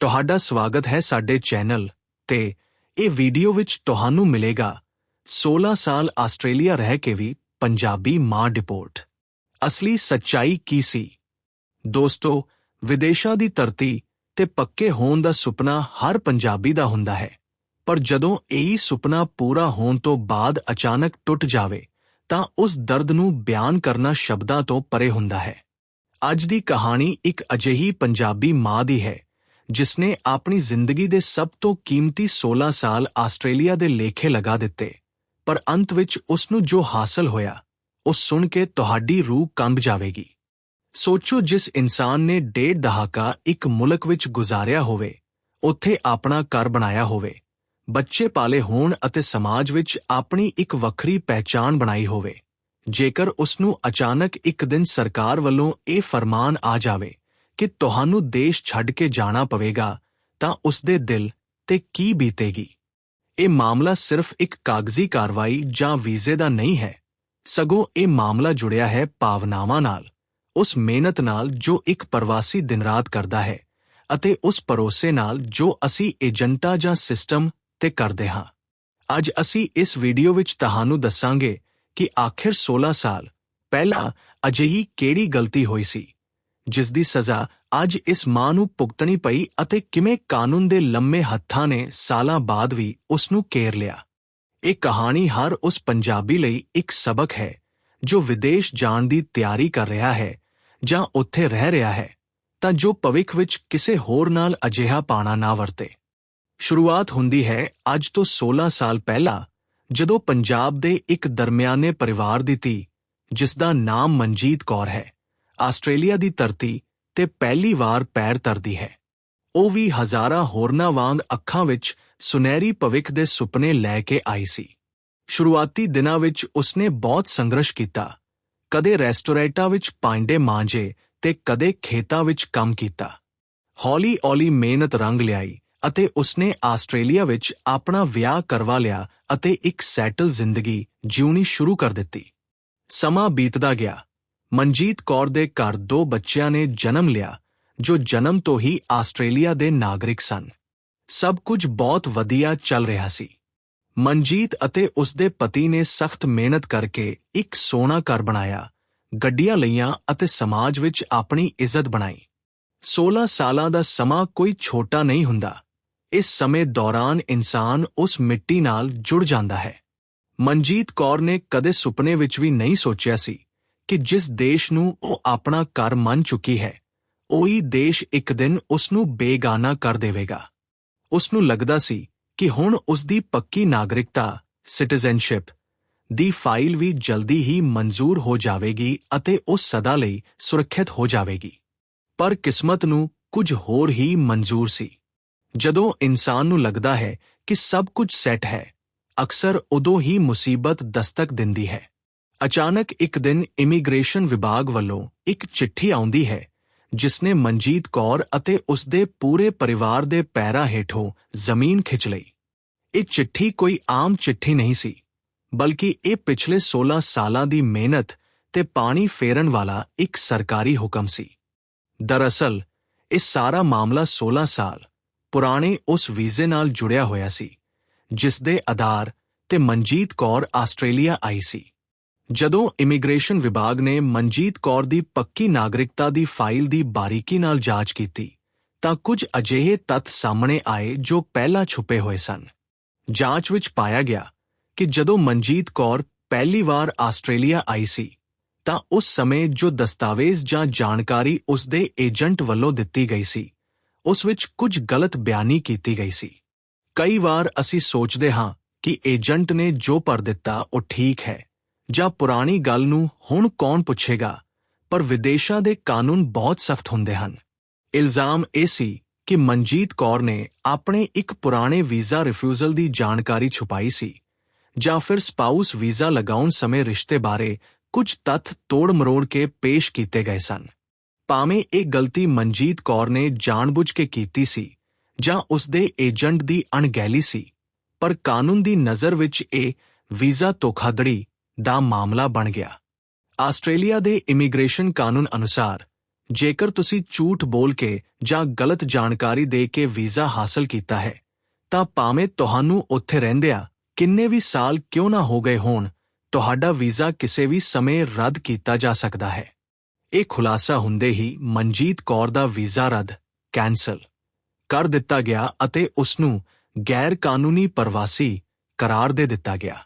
ਤੁਹਾਡਾ ਸਵਾਗਤ ਹੈ ਸਾਡੇ ਚੈਨਲ ਤੇ ਇਹ ਵੀਡੀਓ ਵਿੱਚ ਤੁਹਾਨੂੰ ਮਿਲੇਗਾ। 16 ਸਾਲ ਆਸਟ੍ਰੇਲੀਆ ਰਹਿ ਕੇ ਵੀ ਪੰਜਾਬੀ ਮਾਂ ਡਿਪੋਰਟ। ਅਸਲੀ ਸੱਚਾਈ ਕੀ ਸੀ? ਦੋਸਤੋ, ਵਿਦੇਸ਼ਾਂ ਦੀ ਧਰਤੀ ਤੇ ਪੱਕੇ ਹੋਣ ਦਾ ਸੁਪਨਾ ਹਰ ਪੰਜਾਬੀ ਦਾ ਹੁੰਦਾ ਹੈ। ਪਰ ਜਦੋਂ ਇਹੀ ਸੁਪਨਾ ਪੂਰਾ ਹੋਣ ਤੋਂ ਬਾਅਦ ਅਚਾਨਕ ਟੁੱਟ ਜਾਵੇ, ਤਾਂ ਉਸ ਦਰਦ ਨੂੰ ਬਿਆਨ ਕਰਨਾ ਸ਼ਬਦਾਂ ਤੋਂ ਪਰੇ ਹੁੰਦਾ ਹੈ। ਅੱਜ ਦੀ ਕਹਾਣੀ ਇੱਕ ਅਜਿਹੀ ਪੰਜਾਬੀ ਮਾਂ ਦੀ ਹੈ ਜਿਸ ਨੇ ਆਪਣੀ ਜ਼ਿੰਦਗੀ ਦੇ ਸਭ ਤੋਂ ਕੀਮਤੀ 16 ਸਾਲ ਆਸਟ੍ਰੇਲੀਆ ਦੇ ਲੇਖੇ ਲਗਾ ਦਿੱਤੇ, ਪਰ ਅੰਤ ਵਿੱਚ ਉਸ ਨੂੰ ਜੋ ਹਾਸਲ ਹੋਇਆ, ਉਹ ਸੁਣ ਕੇ ਤੁਹਾਡੀ ਰੂਹ ਕੰਬ ਜਾਵੇਗੀ। ਸੋਚੋ ਜਿਸ ਇਨਸਾਨ ਨੇ ਡੇਢ ਦਹਾਕਾ ਇੱਕ ਮੁਲਕ ਵਿੱਚ ਗੁਜ਼ਾਰਿਆ ਹੋਵੇ, ਉੱਥੇ ਆਪਣਾ ਘਰ ਬਣਾਇਆ ਹੋਵੇ, ਬੱਚੇ ਪਾਲੇ ਹੋਣ ਅਤੇ ਸਮਾਜ ਵਿੱਚ ਆਪਣੀ ਇੱਕ ਵੱਖਰੀ ਪਹਿਚਾਣ ਬਣਾਈ ਹੋਵੇ, ਜੇਕਰ ਉਸ ਨੂੰ ਅਚਾਨਕ ਇੱਕ ਦਿਨ ਸਰਕਾਰ ਵੱਲੋਂ ਇਹ ਫਰਮਾਨ ਆ ਜਾਵੇ ਕਿ ਤੁਹਾਨੂੰ ਦੇਸ਼ ਛੱਡ ਕੇ ਜਾਣਾ ਪਵੇਗਾ, ਤਾਂ ਉਸਦੇ ਦਿਲ ਤੇ ਕੀ ਬੀਤੇਗੀ? ਇਹ ਮਾਮਲਾ ਸਿਰਫ ਇੱਕ ਕਾਗਜ਼ੀ ਕਾਰਵਾਈ ਜਾਂ ਵੀਜ਼ੇ ਦਾ ਨਹੀਂ ਹੈ। ਸਗੋਂ ਇਹ ਮਾਮਲਾ ਜੁੜਿਆ ਹੈ ਭਾਵਨਾਵਾਂ ਨਾਲ। ਉਸ ਮਿਹਨਤ ਨਾਲ ਜੋ ਇੱਕ ਪ੍ਰਵਾਸੀ ਦਿਨ-ਰਾਤ ਕਰਦਾ ਹੈ ਅਤੇ ਉਸ ਭਰੋਸੇ ਨਾਲ ਜੋ ਅਸੀਂ ਏਜੰਟਾਂ ਜਾਂ ਸਿਸਟਮ ਤੇ ਕਰਦੇ ਹਾਂ। ਅੱਜ ਅਸੀਂ ਇਸ ਵੀਡੀਓ ਵਿੱਚ ਤੁਹਾਨੂੰ ਦੱਸਾਂਗੇ ਕਿ ਆਖਿਰ 16 ਸਾਲ ਪਹਿਲਾਂ ਅਜਿਹੀ ਕਿਹੜੀ ਗਲਤੀ ਹੋਈ ਸੀ। ਜਿਸ ਦੀ ਸਜ਼ਾ ਅੱਜ ਇਸ ਮਾਂ ਨੂੰ ਭੁਗਤਣੀ ਪਈ ਅਤੇ ਕਿਵੇਂ ਕਾਨੂੰਨ ਦੇ ਲੰਮੇ ਹੱਥਾਂ ਨੇ ਸਾਲਾਂ ਬਾਅਦ ਵੀ ਉਸ ਨੂੰ ਕੇਰ ਲਿਆ। ਇਹ ਕਹਾਣੀ ਹਰ ਉਸ ਪੰਜਾਬੀ ਲਈ ਇੱਕ ਸਬਕ ਹੈ, ਜੋ ਵਿਦੇਸ਼ ਜਾਣ ਦੀ ਤਿਆਰੀ ਕਰ ਰਿਹਾ ਹੈ ਜਾਂ ਉੱਥੇ ਰਹਿ ਰਿਹਾ ਹੈ, ਤਾਂ ਜੋ ਭਵਿੱਖ ਵਿੱਚ ਕਿਸੇ ਹੋਰ ਨਾਲ ਅਜਿਹਾ ਪਾਣਾ ਨਾ ਵਰਤੇ। ਸ਼ੁਰੂਆਤ ਹੁੰਦੀ ਹੈ ਅੱਜ ਤੋਂ 16 ਸਾਲ ਪਹਿਲਾਂ, ਜਦੋਂ ਪੰਜਾਬ ਦੇ ਇੱਕ ਦਰਮਿਆਨੇ ਪਰਿਵਾਰ ਦੀ ਧੀ ਜਿਸ ਦਾ ਨਾਮ ਮਨਜੀਤ ਕੌਰ ਹੈ। ਆਸਟ੍ਰੇਲੀਆ ਦੀ ਧਰਤੀ ਤੇ ਪਹਿਲੀ ਵਾਰ ਪੈਰ ਧਰਦੀ ਹੈ। ਉਹ ਵੀ ਹਜ਼ਾਰਾਂ ਹੋਰਨਾਂ ਵਾਂਗ ਅੱਖਾਂ ਵਿੱਚ ਸੁਨਹਿਰੀ ਭਵਿੱਖ ਦੇ ਸੁਪਨੇ ਲੈ ਕੇ ਆਈ ਸੀ। ਸ਼ੁਰੂਆਤੀ ਦਿਨਾਂ ਵਿੱਚ ਉਸਨੇ ਬਹੁਤ ਸੰਘਰਸ਼ ਕੀਤਾ। ਕਦੇ ਰੈਸਟੋਰੈਂਟਾਂ ਵਿੱਚ ਪਾਂਡੇ ਮਾਂਜੇ ਤੇ ਕਦੇ ਖੇਤਾਂ ਵਿੱਚ ਕੰਮ ਕੀਤਾ। ਹੌਲੀ-ਹੌਲੀ ਮਿਹਨਤ ਰੰਗ ਲਿਆਈ ਅਤੇ ਉਸਨੇ ਆਸਟ੍ਰੇਲੀਆ ਵਿੱਚ ਆਪਣਾ ਵਿਆਹ ਕਰਵਾ ਲਿਆ ਅਤੇ ਇੱਕ ਸੈਟਲ ਜ਼ਿੰਦਗੀ ਜਿਉਣੀ ਸ਼ੁਰੂ ਕਰ ਦਿੱਤੀ। ਸਮਾਂ ਬੀਤਦਾ ਗਿਆ। ਮਨਜੀਤ ਕੌਰ ਦੇ ਘਰ ਦੋ ਬੱਚਿਆਂ ਨੇ ਜਨਮ ਲਿਆ, ਜੋ ਜਨਮ ਤੋਂ ਹੀ ਆਸਟ੍ਰੇਲੀਆ ਦੇ ਨਾਗਰਿਕ ਸਨ। ਸਭ ਕੁਝ ਬਹੁਤ ਵਧੀਆ ਚੱਲ ਰਿਹਾ ਸੀ। ਮਨਜੀਤ ਅਤੇ ਉਸ ਦੇ ਪਤੀ ਨੇ ਸਖਤ ਮਿਹਨਤ ਕਰਕੇ ਇੱਕ ਸੋਹਣਾ ਘਰ ਬਣਾਇਆ, ਗੱਡੀਆਂ ਲਈਆਂ ਅਤੇ ਸਮਾਜ ਵਿੱਚ ਆਪਣੀ ਇੱਜ਼ਤ ਬਣਾਈ। 16 ਸਾਲਾਂ ਦਾ ਸਮਾਂ ਕੋਈ ਛੋਟਾ ਨਹੀਂ ਹੁੰਦਾ। ਇਸ ਸਮੇਂ ਦੌਰਾਨ ਇਨਸਾਨ ਉਸ ਮਿੱਟੀ ਨਾਲ ਜੁੜ ਜਾਂਦਾ ਹੈ। ਮਨਜੀਤ ਕੌਰ ਨੇ ਕਦੇ ਸੁਪਨੇ ਵਿੱਚ ਵੀ ਨਹੀਂ ਸੋਚਿਆ ਸੀ ਕਿ ਜਿਸ ਦੇਸ਼ ਨੂੰ ਉਹ ਆਪਣਾ ਘਰ ਮੰਨ ਚੁੱਕੀ ਹੈ, ਉਹੀ ਦੇਸ਼ ਇੱਕ ਦਿਨ ਉਸ ਨੂੰ ਬੇਗਾਨਾ ਕਰ ਦੇਵੇਗਾ। ਉਸ ਨੂੰ ਲੱਗਦਾ ਸੀ ਕਿ ਹੁਣ ਉਸ ਦੀ ਪੱਕੀ ਨਾਗਰਿਕਤਾ, ਸਿਟੀਜ਼ਨਸ਼ਿਪ, ਦੀ ਫਾਈਲ ਵੀ ਜਲਦੀ ਹੀ ਮਨਜ਼ੂਰ ਹੋ ਜਾਵੇਗੀ ਅਤੇ ਉਹ ਸਦਾ ਲਈ ਸੁਰੱਖਿਅਤ ਹੋ ਜਾਵੇਗੀ। ਪਰ ਕਿਸਮਤ ਨੂੰ ਕੁਝ ਹੋਰ ਹੀ ਮਨਜ਼ੂਰ ਸੀ। ਜਦੋਂ ਇਨਸਾਨ ਨੂੰ ਲੱਗਦਾ ਹੈ ਕਿ ਸਭ ਕੁਝ ਸੈੱਟ ਹੈ, ਅਕਸਰ ਉਦੋਂ ਹੀ ਮੁਸੀਬਤ ਦਸਤਕ ਦਿੰਦੀ ਹੈ। ਅਚਾਨਕ ਇੱਕ ਦਿਨ ਇਮੀਗ੍ਰੇਸ਼ਨ ਵਿਭਾਗ ਵੱਲੋਂ ਇੱਕ ਚਿੱਠੀ ਆਉਂਦੀ ਹੈ, ਜਿਸਨੇ ਮਨਜੀਤ ਕੌਰ ਅਤੇ ਉਸਦੇ ਪੂਰੇ ਪਰਿਵਾਰ ਦੇ ਪੈਰਾਂ ਹੇਠੋਂ ਜ਼ਮੀਨ ਖਿੱਚ ਲਈ। ਇਹ ਚਿੱਠੀ ਕੋਈ ਆਮ ਚਿੱਠੀ ਨਹੀਂ ਸੀ, ਬਲਕਿ ਇਹ ਪਿਛਲੇ 16 ਸਾਲਾਂ ਦੀ ਮਿਹਨਤ ਤੇ ਪਾਣੀ ਫੇਰਨ ਵਾਲਾ ਇੱਕ ਸਰਕਾਰੀ ਹੁਕਮ ਸੀ। ਦਰਅਸਲ, ਇਹ ਸਾਰਾ ਮਾਮਲਾ 16 ਸਾਲ ਪੁਰਾਣੇ ਉਸ ਵੀਜ਼ੇ ਨਾਲ ਜੁੜਿਆ ਹੋਇਆ ਸੀ ਜਿਸ ਦੇ ਆਧਾਰ ਤੇ ਮਨਜੀਤ ਕੌਰ ਆਸਟ੍ਰੇਲੀਆ ਆਈ ਸੀ। ਜਦੋਂ ਇਮੀਗ੍ਰੇਸ਼ਨ ਵਿਭਾਗ ਨੇ ਮਨਜੀਤ ਕੌਰ ਦੀ ਪੱਕੀ ਨਾਗਰਿਕਤਾ ਦੀ ਫਾਈਲ ਦੀ ਬਾਰੀਕੀ ਨਾਲ ਜਾਂਚ ਕੀਤੀ, ਤਾਂ ਕੁਝ ਅਜਿਹੇ ਤੱਥ ਸਾਹਮਣੇ ਆਏ ਜੋ ਪਹਿਲਾਂ ਛੁਪੇ ਹੋਏ ਸਨ। ਜਾਂਚ ਵਿੱਚ ਪਾਇਆ ਗਿਆ ਕਿ ਜਦੋਂ ਮਨਜੀਤ ਕੌਰ ਪਹਿਲੀ ਵਾਰ ਆਸਟ੍ਰੇਲੀਆ ਆਈ ਸੀ, ਤਾਂ ਉਸ ਸਮੇਂ ਜੋ ਦਸਤਾਵੇਜ਼ ਜਾਂ ਜਾਣਕਾਰੀ ਉਸ ਦੇ ਏਜੰਟ ਵੱਲੋਂ ਦਿੱਤੀ ਗਈ ਸੀ, ਉਸ ਵਿੱਚ ਕੁਝ ਗਲਤ ਬਿਆਨੀ ਕੀਤੀ ਗਈ ਸੀ। ਕਈ ਵਾਰ ਅਸੀਂ ਸੋਚਦੇ ਹਾਂ ਕਿ ਏਜੰਟ ਨੇ ਜੋ ਪਰ ਦਿੱਤਾ ਉਹ ਠੀਕ ਹੈ। ਜਾਂ ਪੁਰਾਣੀ ਗੱਲ ਨੂੰ ਹੁਣ ਕੌਣ ਪੁੱਛੇਗਾ? ਪਰ ਵਿਦੇਸ਼ਾਂ ਦੇ ਕਾਨੂੰਨ ਬਹੁਤ ਸਖਤ ਹੁੰਦੇ ਹਨ। ਇਲਜ਼ਾਮ ਇਹ ਸੀ ਕਿ ਮਨਜੀਤ ਕੌਰ ਨੇ ਆਪਣੇ ਇੱਕ ਪੁਰਾਣੇ ਵੀਜ਼ਾ ਰਿਫਿਊਜ਼ਲ ਦੀ ਜਾਣਕਾਰੀ ਛੁਪਾਈ ਸੀ, ਜਾਂ ਫਿਰ ਸਪਾਊਸ ਵੀਜ਼ਾ ਲਗਾਉਣ ਸਮੇਂ ਰਿਸ਼ਤੇ ਬਾਰੇ ਕੁਝ ਤੱਥ ਤੋੜ ਮਰੋੜ ਕੇ ਪੇਸ਼ ਕੀਤੇ ਗਏ ਸਨ। ਭਾਵੇਂ ਇਹ ਗਲਤੀ ਮਨਜੀਤ ਕੌਰ ਨੇ ਜਾਣਬੁੱਝ ਕੇ ਕੀਤੀ ਸੀ, ਜਾਂ ਉਸ ਦੇ ਏਜੰਟ ਦੀ ਅਣਗਹਿਲੀ ਸੀ, ਪਰ ਕਾਨੂੰਨ ਦੀ ਨਜ਼ਰ ਵਿੱਚ ਇਹ ਵੀਜ਼ਾ ਧੋਖਾਧੜੀ ਦਾ ਮਾਮਲਾ ਬਣ ਗਿਆ। ਆਸਟ੍ਰੇਲੀਆ ਦੇ ਇਮੀਗ੍ਰੇਸ਼ਨ ਕਾਨੂੰਨ ਅਨੁਸਾਰ, ਜੇਕਰ ਤੁਸੀਂ ਝੂਠ ਬੋਲ ਕੇ ਜਾਂ ਗਲਤ ਜਾਣਕਾਰੀ ਦੇ ਕੇ ਵੀਜ਼ਾ ਹਾਸਲ ਕੀਤਾ ਹੈ, ਤਾਂ ਭਾਵੇਂ ਤੁਹਾਨੂੰ ਉੱਥੇ ਰਹਿੰਦਿਆਂ ਕਿੰਨੇ ਵੀ ਸਾਲ ਕਿਉਂ ਨਾ ਹੋ ਗਏ ਹੋਣ, ਤੁਹਾਡਾ ਵੀਜ਼ਾ ਕਿਸੇ ਵੀ ਸਮੇਂ ਰੱਦ ਕੀਤਾ ਜਾ ਸਕਦਾ ਹੈ। ਇਹ ਖੁਲਾਸਾ ਹੁੰਦੇ ਹੀ ਮਨਜੀਤ ਕੌਰ ਦਾ ਵੀਜ਼ਾ ਰੱਦ, ਕੈਂਸਲ ਕਰ ਦਿੱਤਾ ਗਿਆ ਅਤੇ ਉਸ ਨੂੰ ਗੈਰ ਕਾਨੂੰਨੀ ਪ੍ਰਵਾਸੀ ਕਰਾਰ ਦੇ ਦਿੱਤਾ ਗਿਆ।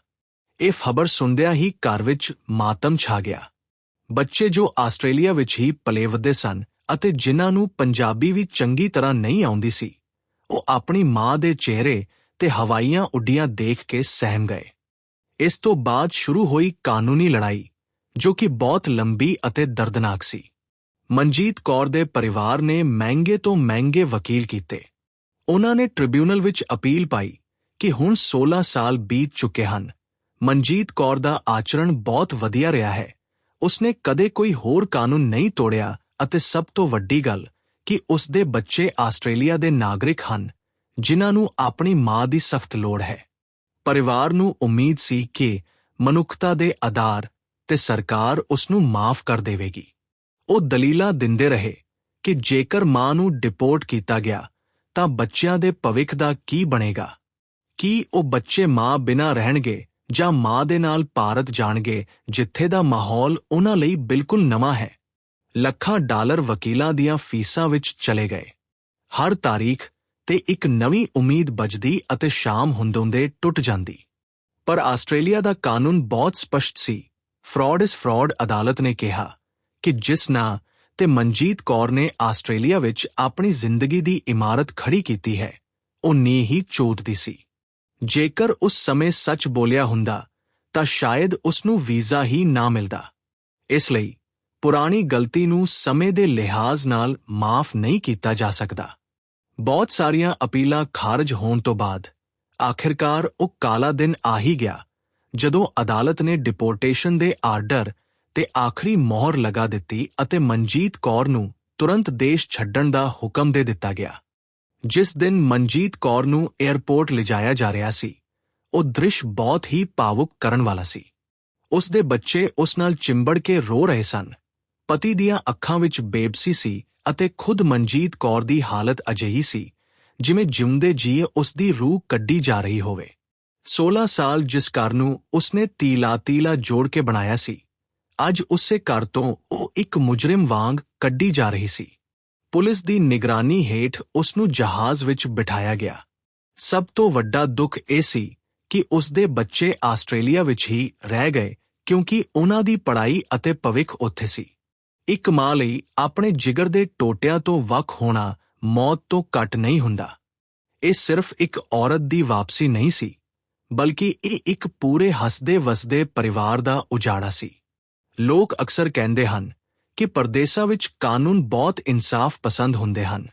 ਇਹ ਖਬਰ ਸੁਣਦਿਆਂ ਹੀ ਘਰ ਵਿੱਚ ਮਾਤਮ ਛਾ ਗਿਆ। ਬੱਚੇ ਜੋ ਆਸਟ੍ਰੇਲੀਆ ਵਿੱਚ ਹੀ ਪਲੇ ਵੱਧੇ ਸਨ ਅਤੇ ਜਿਨ੍ਹਾਂ ਨੂੰ ਪੰਜਾਬੀ ਵੀ ਚੰਗੀ ਤਰ੍ਹਾਂ ਨਹੀਂ ਆਉਂਦੀ ਸੀ, ਉਹ ਆਪਣੀ ਮਾਂ ਦੇ ਚਿਹਰੇ ਤੇ ਹਵਾਈਆਂ ਉੱਡੀਆਂ ਦੇਖ ਕੇ ਸਹਿਮ ਗਏ। ਇਸ ਤੋਂ ਬਾਅਦ ਸ਼ੁਰੂ ਹੋਈ ਕਾਨੂੰਨੀ ਲੜਾਈ, ਜੋ ਕਿ ਬਹੁਤ ਲੰਬੀ ਅਤੇ ਦਰਦਨਾਕ ਸੀ। ਮਨਜੀਤ ਕੌਰ ਦੇ ਪਰਿਵਾਰ ਨੇ ਮਹਿੰਗੇ ਤੋਂ ਮਹਿੰਗੇ ਵਕੀਲ ਕੀਤੇ। ਉਹਨਾਂ ਨੇ ਟ੍ਰਿਬਿਊਨਲ ਵਿੱਚ ਅਪੀਲ ਪਾਈ ਕਿ ਹੁਣ 16 ਸਾਲ ਬੀਤ ਚੁੱਕੇ ਹਨ। ਮਨਜੀਤ ਕੌਰ ਦਾ ਆਚਰਣ ਬਹੁਤ ਵਧੀਆ ਰਿਹਾ ਹੈ। ਉਸਨੇ ਕਦੇ ਕੋਈ ਹੋਰ ਕਾਨੂੰਨ ਨਹੀਂ ਤੋੜਿਆ ਅਤੇ ਸਭ ਤੋਂ ਵੱਡੀ ਗੱਲ ਕਿ ਉਸ ਦੇ ਬੱਚੇ ਆਸਟ੍ਰੇਲੀਆ ਦੇ ਨਾਗਰਿਕ ਹਨ, ਜਿਨ੍ਹਾਂ ਨੂੰ ਆਪਣੀ ਮਾਂ ਦੀ ਸਖਤ ਲੋੜ ਹੈ। ਪਰਿਵਾਰ ਨੂੰ ਉਮੀਦ ਸੀ ਕਿ ਮਨੁੱਖਤਾ ਦੇ ਆਧਾਰ ਤੇ ਸਰਕਾਰ ਉਸ ਨੂੰ ਮਾਫ ਕਰ ਦੇਵੇਗੀ। ਉਹ ਦਲੀਲਾਂ ਦਿੰਦੇ ਰਹੇ ਕਿ ਜੇਕਰ ਮਾਂ ਨੂੰ ਡਿਪੋਰਟ ਕੀਤਾ ਗਿਆ, ਤਾਂ ਬੱਚਿਆਂ ਦੇ ਭਵਿੱਖ ਦਾ ਕੀ ਬਣੇਗਾ? ਕੀ ਉਹ ਬੱਚੇ ਮਾਂ ਬਿਨਾਂ ਰਹਿਣਗੇ ਜਾਂ ਮਾਂ ਦੇ ਨਾਲ ਭਾਰਤ ਜਾਣਗੇ, ਜਿੱਥੇ ਦਾ ਮਾਹੌਲ ਉਹਨਾਂ ਲਈ ਬਿਲਕੁਲ ਨਵਾਂ ਹੈ। ਲੱਖਾਂ ਡਾਲਰ ਵਕੀਲਾਂ ਦੀਆਂ ਫੀਸਾਂ ਵਿੱਚ ਚਲੇ ਗਏ। ਹਰ ਤਾਰੀਖ ਤੇ ਇੱਕ ਨਵੀਂ ਉਮੀਦ ਬਜਦੀ ਅਤੇ ਸ਼ਾਮ ਹੁੰਦੋਂਦੇ ਟੁੱਟ ਜਾਂਦੀ। ਪਰ ਆਸਟ੍ਰੇਲੀਆ ਦਾ ਕਾਨੂੰਨ ਬਹੁਤ ਸਪਸ਼ਟ ਸੀ। ਫਰਾਡ ਇਸ ਫਰਾਡ ਅਦਾਲਤ ਨੇ ਕਿਹਾ ਕਿ ਜਿਸ ਨਾਂ ਤੇ ਮਨਜੀਤ ਕੌਰ ਨੇ ਆਸਟ੍ਰੇਲੀਆ ਵਿੱਚ ਆਪਣੀ ਜ਼ਿੰਦਗੀ ਦੀ ਇਮਾਰਤ ਖੜੀ ਕੀਤੀ ਹੈ, ਉਹ ਨੀ ਹੀ ਚੋਦਦੀ ਸੀ। ਜੇਕਰ ਉਸ ਸਮੇਂ ਸੱਚ ਬੋਲਿਆ ਹੁੰਦਾ, ਤਾਂ ਸ਼ਾਇਦ ਉਸ ਨੂੰ ਵੀਜ਼ਾ ਹੀ ਨਾ ਮਿਲਦਾ। ਇਸ ਲਈ ਪੁਰਾਣੀ ਗਲਤੀ ਨੂੰ ਸਮੇਂ ਦੇ ਲਿਹਾਜ਼ ਨਾਲ ਮਾਫ ਨਹੀਂ ਕੀਤਾ ਜਾ ਸਕਦਾ। ਬਹੁਤ ਸਾਰੀਆਂ ਅਪੀਲਾਂ ਖਾਰਜ ਹੋਣ ਤੋਂ ਬਾਅਦ, ਆਖਿਰਕਾਰ ਉਹ ਕਾਲਾ ਦਿਨ ਆ ਹੀ ਗਿਆ, ਜਦੋਂ ਅਦਾਲਤ ਨੇ ਡਿਪੋਰਟੇਸ਼ਨ ਦੇ ਆਰਡਰ ਤੇ ਆਖਰੀ ਮੋਹਰ ਲਗਾ ਦਿੱਤੀ ਅਤੇ ਮਨਜੀਤ ਕੌਰ ਨੂੰ ਤੁਰੰਤ ਦੇਸ਼ ਛੱਡਣ ਦਾ ਹੁਕਮ ਦੇ ਦਿੱਤਾ ਗਿਆ। ਜਿਸ ਦਿਨ ਮਨਜੀਤ ਕੌਰ ਨੂੰ 에ਅਰਪੋਰਟ ਲਿਜਾਇਆ ਜਾ ਰਿਹਾ ਸੀ, ਉਹ ਦ੍ਰਿਸ਼ ਬਹੁਤ ਹੀ ਭਾਵੁਕ ਕਰਨ ਵਾਲਾ ਸੀ। ਉਸ ਦੇ ਬੱਚੇ ਉਸ ਨਾਲ ਚਿੰਬੜ ਕੇ ਰੋ ਰਹੇ ਸਨ। ਪਤੀ ਦੀਆਂ ਅੱਖਾਂ ਵਿੱਚ ਬੇਬਸੀ ਸੀ ਅਤੇ ਖੁਦ ਮਨਜੀਤ ਕੌਰ ਦੀ ਹਾਲਤ ਅਜਿਹੀ ਸੀ, ਜਿਵੇਂ ਜਿਉਂਦੇ ਜੀਏ ਉਸ ਦੀ ਰੂਹ ਕੱਢੀ ਜਾ ਰਹੀ ਹੋਵੇ। 16 ਸਾਲ ਜਿਸ ਘਰ ਨੂੰ ਉਸਨੇ ਤੀਲਾ ਤੀਲਾ ਜੋੜ ਕੇ ਬਣਾਇਆ ਸੀ, ਅੱਜ ਉਸੇ ਘਰ ਤੋਂ ਉਹ ਇੱਕ ਮੁਜਰਮ ਵਾਂਗ ਕੱਢੀ ਜਾ ਰਹੀ ਸੀ। ਪੁਲਿਸ ਦੀ ਨਿਗਰਾਨੀ ਹੇਠ ਉਸ ਨੂੰ ਜਹਾਜ਼ ਵਿੱਚ ਬਿਠਾਇਆ ਗਿਆ। ਸਭ ਤੋਂ ਵੱਡਾ ਦੁੱਖ ਇਹ ਸੀ ਕਿ ਉਸ ਦੇ ਬੱਚੇ ਆਸਟ੍ਰੇਲੀਆ ਵਿੱਚ ਹੀ ਰਹਿ ਗਏ ਕਿਉਂਕਿ ਉਹਨਾਂ ਦੀ ਪੜ੍ਹਾਈ ਅਤੇ ਭਵਿੱਖ ਉੱਥੇ ਸੀ। ਇੱਕ ਮਾਂ ਲਈ ਆਪਣੇ ਜਿਗਰ ਦੇ ਟੋਟਿਆਂ ਤੋਂ ਵੱਖ ਹੋਣਾ ਮੌਤ ਤੋਂ ਘੱਟ ਨਹੀਂ ਹੁੰਦਾ। ਇਹ ਸਿਰਫ ਇੱਕ ਔਰਤ ਦੀ ਵਾਪਸੀ ਨਹੀਂ ਸੀ, ਬਲਕਿ ਇਹ ਇੱਕ ਪੂਰੇ ਹੱਸਦੇ ਵਸਦੇ ਪਰਿਵਾਰ ਦਾ ਉਜਾੜਾ ਸੀ। ਲੋਕ ਅਕਸਰ ਕਹਿੰਦੇ ਹਨ ਕਿ ਪਰਦੇਸਾਂ ਵਿੱਚ ਕਾਨੂੰਨ ਬਹੁਤ ਇਨਸਾਫ ਪਸੰਦ ਹੁੰਦੇ ਹਨ।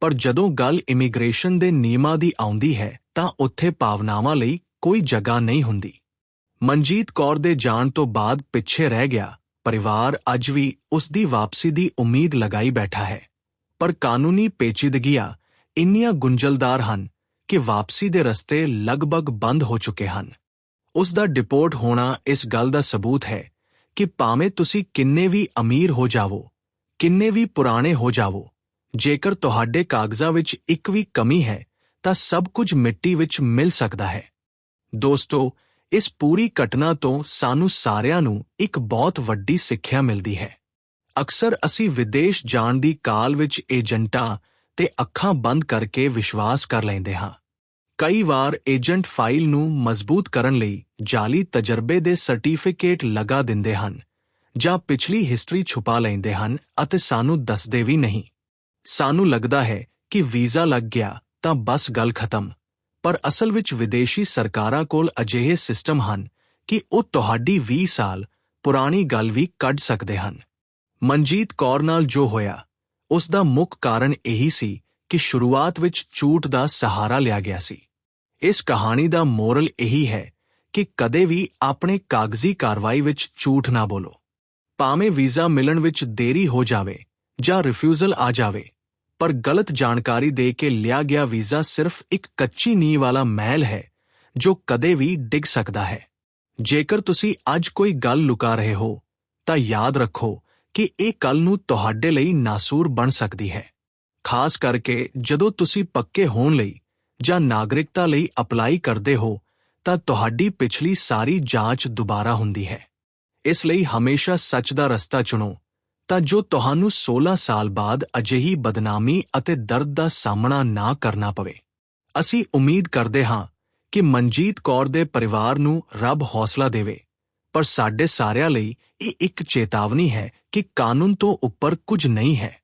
ਪਰ ਜਦੋਂ ਗੱਲ ਇਮੀਗ੍ਰੇਸ਼ਨ ਦੇ ਨਿਯਮਾਂ ਦੀ ਆਉਂਦੀ ਹੈ, ਤਾਂ ਉੱਥੇ ਭਾਵਨਾਵਾਂ ਲਈ ਕੋਈ ਜਗ੍ਹਾ ਨਹੀਂ ਹੁੰਦੀ। ਮਨਜੀਤ ਕੌਰ ਦੇ ਜਾਣ ਤੋਂ ਬਾਅਦ ਪਿੱਛੇ ਰਹਿ ਗਿਆ, ਪਰਿਵਾਰ ਅੱਜ ਵੀ ਉਸ ਦੀ ਵਾਪਸੀ ਦੀ ਉਮੀਦ ਲਗਾਈ ਬੈਠਾ ਹੈ। ਪਰ ਕਾਨੂੰਨੀ ਪੇਚੀਦਗੀਆਂ ਇੰਨੀਆਂ ਗੁੰਝਲਦਾਰ ਹਨ ਕਿ ਵਾਪਸੀ ਦੇ ਰਸਤੇ ਲਗਭਗ ਬੰਦ ਹੋ ਚੁੱਕੇ ਹਨ। ਉਸ ਦਾ ਡਿਪੋਰਟ ਹੋਣਾ ਇਸ ਗੱਲ ਦਾ ਸਬੂਤ ਹੈ ਕਿ ਭਾਵੇਂ ਤੁਸੀਂ ਕਿੰਨੇ ਵੀ ਅਮੀਰ ਹੋ ਜਾਵੋ, ਕਿੰਨੇ ਵੀ ਪੁਰਾਣੇ ਹੋ ਜਾਵੋ, ਜੇਕਰ ਤੁਹਾਡੇ ਕਾਗਜ਼ਾਂ ਵਿੱਚ ਇੱਕ ਵੀ ਕਮੀ ਹੈ, ਤਾਂ ਸਭ ਕੁਝ ਮਿੱਟੀ ਵਿੱਚ ਮਿਲ ਸਕਦਾ ਹੈ। ਦੋਸਤੋ, ਇਸ ਪੂਰੀ ਘਟਨਾ ਤੋਂ ਸਾਨੂੰ ਸਾਰਿਆਂ ਨੂੰ ਇੱਕ ਬਹੁਤ ਵੱਡੀ ਸਿੱਖਿਆ ਮਿਲਦੀ ਹੈ। ਅਕਸਰ ਅਸੀਂ ਵਿਦੇਸ਼ ਜਾਣ ਦੀ ਕਾਲ ਵਿੱਚ ਏਜੰਟਾਂ ਤੇ ਅੱਖਾਂ ਬੰਦ ਕਰਕੇ ਵਿਸ਼ਵਾਸ ਕਰ ਲੈਂਦੇ ਹਾਂ। ਕਈ ਵਾਰ ਏਜੰਟ ਫਾਈਲ ਨੂੰ ਮਜ਼ਬੂਤ ਕਰਨ ਲਈ ਜਾਲੀ ਤਜਰਬੇ ਦੇ ਸਰਟੀਫਿਕੇਟ ਲਗਾ ਦਿੰਦੇ ਹਨ ਜਾਂ ਪਿਛਲੀ ਹਿਸਟਰੀ ਛੁਪਾ ਲੈਂਦੇ ਹਨ ਅਤੇ ਸਾਨੂੰ ਦੱਸਦੇ ਵੀ ਨਹੀਂ। ਸਾਨੂੰ ਲੱਗਦਾ ਹੈ ਕਿ ਵੀਜ਼ਾ ਲੱਗ ਗਿਆ ਤਾਂ ਬਸ ਗੱਲ ਖਤਮ। ਪਰ ਅਸਲ ਵਿੱਚ ਵਿਦੇਸ਼ੀ ਸਰਕਾਰਾਂ ਕੋਲ ਅਜਿਹੇ ਸਿਸਟਮ ਹਨ ਕਿ ਉਹ ਤੁਹਾਡੀ 20 ਸਾਲ ਪੁਰਾਣੀ ਗੱਲ ਵੀ ਕੱਢ ਸਕਦੇ ਹਨ। ਮਨਜੀਤ ਕੌਰ ਨਾਲ ਜੋ ਹੋਇਆ ਉਸ ਦਾ ਮੁੱਖ ਕਾਰਨ ਇਹੀ ਸੀ ਕਿ ਸ਼ੁਰੂਆਤ ਵਿੱਚ ਝੂਠ ਦਾ ਸਹਾਰਾ ਲਿਆ ਗਿਆ ਸੀ। ਇਸ ਕਹਾਣੀ ਦਾ ਮੋਰਲ ਇਹੀ ਹੈ ਕਿ ਕਦੇ ਵੀ ਆਪਣੇ ਕਾਗਜ਼ੀ ਕਾਰਵਾਈ ਵਿੱਚ ਝੂਠ ਨਾ ਬੋਲੋ। ਭਾਵੇਂ ਵੀਜ਼ਾ ਮਿਲਣ ਵਿੱਚ ਦੇਰੀ ਹੋ ਜਾਵੇ ਜਾਂ ਰਿਫਿਊਜ਼ਲ ਆ ਜਾਵੇ, ਪਰ ਗਲਤ ਜਾਣਕਾਰੀ ਦੇ ਕੇ ਲਿਆ ਗਿਆ ਵੀਜ਼ਾ ਸਿਰਫ ਇੱਕ ਕੱਚੀ ਨੀਂਹ ਵਾਲਾ ਮਹਿਲ ਹੈ ਜੋ ਕਦੇ ਵੀ ਡਿੱਗ ਸਕਦਾ ਹੈ। ਜੇਕਰ ਤੁਸੀਂ ਅੱਜ ਕੋਈ ਗੱਲ ਲੁਕਾ ਰਹੇ ਹੋ, ਤਾਂ ਯਾਦ ਰੱਖੋ ਕਿ ਇਹ ਕੱਲ ਨੂੰ ਤੁਹਾਡੇ ਲਈ ਨਾਸੂਰ ਬਣ ਸਕਦੀ ਹੈ। ਖਾਸ ਕਰਕੇ ਜਦੋਂ ਤੁਸੀਂ ਪੱਕੇ ਹੋਣ ਲਈ ਜਾਂ ਨਾਗਰਿਕਤਾ ਲਈ ਅਪਲਾਈ ਕਰਦੇ ਹੋ, ਤਾਂ ਤੁਹਾਡੀ ਪਿਛਲੀ ਸਾਰੀ ਜਾਂਚ ਦੁਬਾਰਾ ਹੁੰਦੀ ਹੈ। ਇਸ ਲਈ ਹਮੇਸ਼ਾ ਸੱਚ ਦਾ ਰਸਤਾ ਚੁਣੋ, ਤਾਂ ਜੋ ਤੁਹਾਨੂੰ 16 ਸਾਲ ਬਾਅਦ ਅਜਿਹੀ ਬਦਨਾਮੀ ਅਤੇ ਦਰਦ ਦਾ ਸਾਹਮਣਾ ਨਾ ਕਰਨਾ ਪਵੇ। ਅਸੀਂ ਉਮੀਦ ਕਰਦੇ ਹਾਂ ਕਿ ਮਨਜੀਤ ਕੌਰ ਦੇ ਪਰਿਵਾਰ ਨੂੰ ਰੱਬ ਹੌਸਲਾ ਦੇਵੇ, ਪਰ ਸਾਡੇ ਸਾਰਿਆਂ ਲਈ ਇਹ ਇੱਕ ਚੇਤਾਵਨੀ ਹੈ ਕਿ ਕਾਨੂੰਨ ਤੋਂ ਉੱਪਰ ਕੁਝ ਨਹੀਂ ਹੈ।